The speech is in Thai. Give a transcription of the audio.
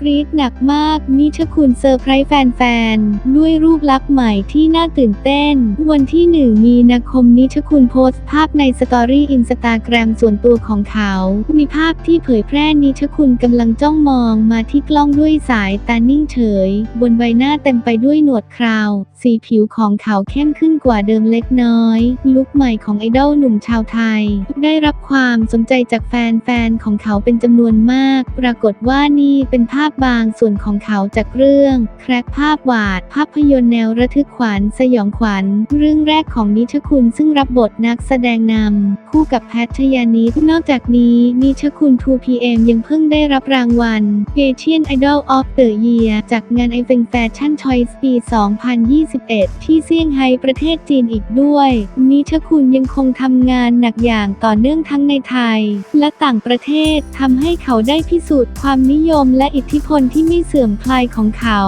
กรี๊ดหนักมากนิชคุณเซอร์ไพรส์แฟนๆ ด้วยรูปลักษณ์ใหม่ที่น่าตื่นเต้น วันที่ 1 มีนาคมนิชคุณโพสต์ภาพในสตอรี่อินสตาแกรมส่วนตัวของเขา มีภาพที่เผยแพร่นิชคุณกำลังจ้องมองมาที่กล้องด้วยสายตานิ่งเฉย บนใบหน้าเต็มไปด้วยหนวดเคราว สีผิวของเขาเข้มขึ้นกว่าเดิมเล็กน้อย ลุคใหม่ของไอดอลหนุ่มชาวไทย ได้รับความสนใจจากแฟนๆ ของเขาเป็นจำนวนมาก ปรากฏว่านี่เป็นภาพบางส่วนของเขาจากเรื่อง ครกภาพวาด ภาพยนตร์แนวระทึกขวัญสยองขวัญ เรื่องแรกของนิชคุณซึ่งรับบทนักแสดงนำคู่กับแพทชยานิดนอกจากนี้นิชคุณ 2PM ยังเพิ่งได้รับรางวัล Asian Idol of the Year จากงานไอเฟนแฟชั่นชอยส์ปี 2021 ที่เซี่ยงไฮ้ประเทศจีนอีกด้วย นิชคุณยังคงทำงานหนักอย่างต่อเนื่องทั้งในไทย และต่างประเทศทำให้เขาได้พิสูจน์ความนิยมและอิทธิพลที่ไม่เสื่อมคลายของเขา